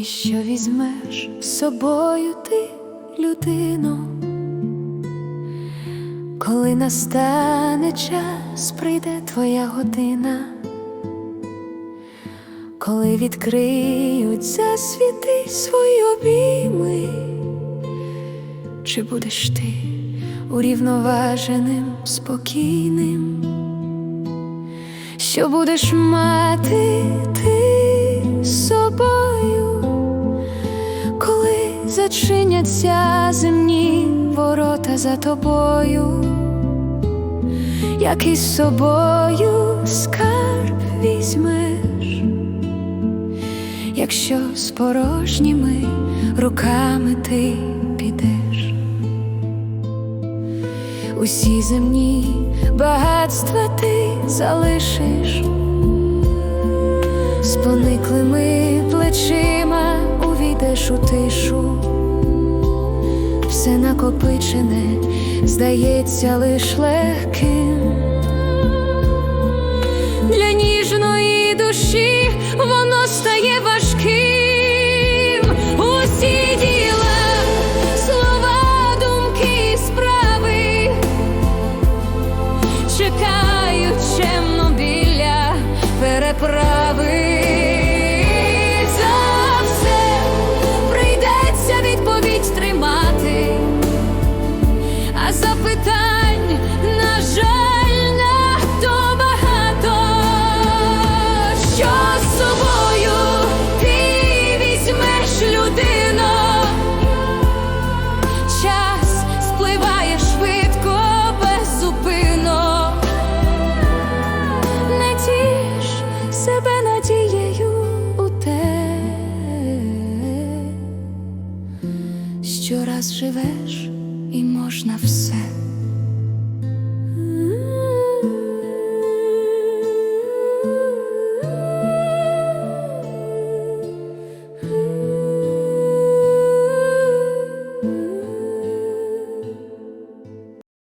І що візьмеш з собою ти, людино, коли настане час, прийде твоя година, коли відкриють засвіти свої обійми, чи будеш ти урівноваженим, спокійним? Що будеш мати ти зачиняться земні ворота за тобою, який з собою скарб візьмеш, якщо з порожніми руками ти підеш, усі земні багатства ти залишиш. З пониклими плечима увійдеш у тишу, все накопичене здається лиш легким. Для ніжної душі воно стає важким. Усі діла, слова, думки, справи чекають чемно біля переправи. Собою ти візьмеш людино? Час спливає швидко, беззупинно. Не тіш себе надією у те, що раз живеш і можна все.